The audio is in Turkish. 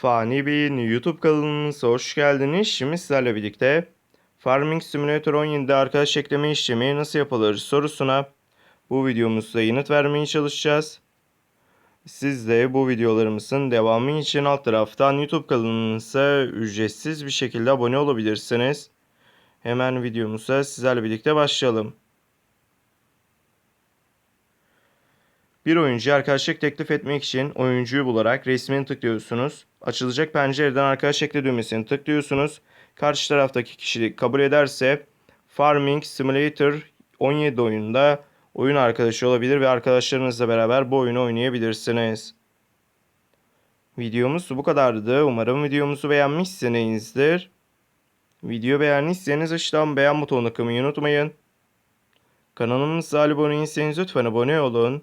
Fani Bey'in YouTube kanalımıza hoş geldiniz. Şimdi sizlerle birlikte Farming Simulator 17'de arkadaş ekleme işlemi nasıl yapılır sorusuna bu videomuzda yanıt vermeye çalışacağız. Siz de bu videolarımızın devamı için alt taraftan YouTube kanalımıza ücretsiz bir şekilde abone olabilirsiniz. Hemen videomuza sizlerle birlikte başlayalım. Bir oyuncuya arkadaşlık teklif etmek için oyuncuyu bularak resmini tıklıyorsunuz. Açılacak pencereden arkadaş ekle düğmesini tıklıyorsunuz. Karşı taraftaki kişi kabul ederse Farming Simulator 17 oyunda oyun arkadaşı olabilir ve arkadaşlarınızla beraber bu oyunu oynayabilirsiniz. Videomuz bu kadardı. Umarım videomuzu beğenmişsinizdir. Video beğendiyseniz aşağıdan beğen butonuna tıklamayı unutmayın. Kanalımıza abone değilseniz lütfen abone olun.